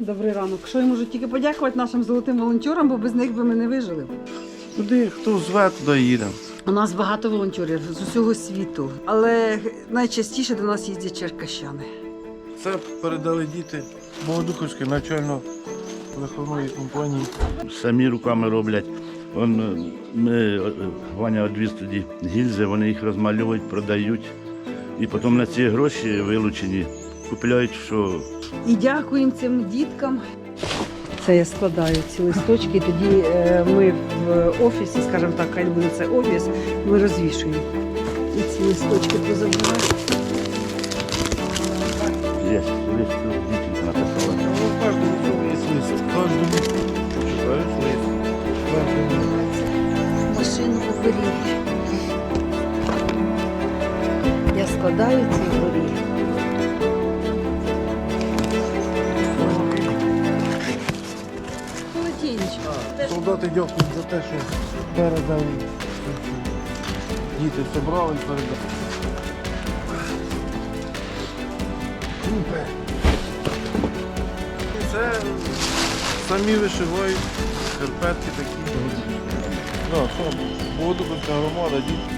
Добрий ранок. Що я можу тільки подякувати нашим золотим волонтерам, бо без них би ми не вижили. Туди, хто зве, туди їдемо. У нас багато волонтерів з усього світу, але найчастіше до нас їздять черкащани. Це передали діти Богодуховської начально-виховної компанії. самі руками роблять. Он, е, ми, е, Ваня одвіз тоді гільзи, вони їх розмальовують, продають. І потім на ці гроші вилучені купляють, що І дякуємо цим діткам. Це я складаю ці листочки, і тоді е, ми в офісі, скажімо так, хай буде це офіс, ми розвішуємо. І ці листочки позабираю. є дівчинка написала. Ну, у кожному є лист. Кожному читаєш лист. Машину оберіг. Я складаю ці оберіги. Солдати дякують за те, що передали. Діти зібрали і передали. Це самі вишивають, шкарпетки такі. Богодуховська громада, діти.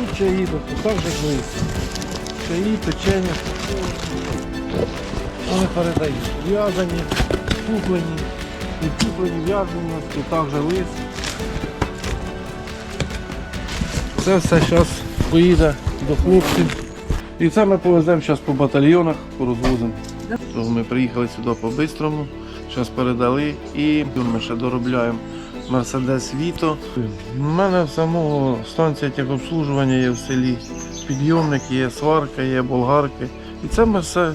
Тут чаї, так же близько. Чаї, печення. Вони передають. В'язані, куплені, і куплені, в'язані, тут також лист. Це все зараз поїде до хлопців. І це ми повеземо зараз по батальйонах, порозвозимо. Ми приїхали сюди по-бистрому, зараз передали і ми ще доробляємо Мерседес Віто. У мене самого станція техобслужування є в селі. Підйомник є, сварка є, болгарки. І це ми все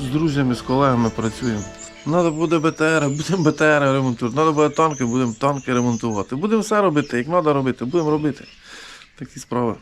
з друзями, з колегами працюємо. Треба буде БТР, будемо БТР ремонтувати. Треба буде танки, будемо танки ремонтувати. Будемо все робити, як треба робити, будемо робити. Такі справи.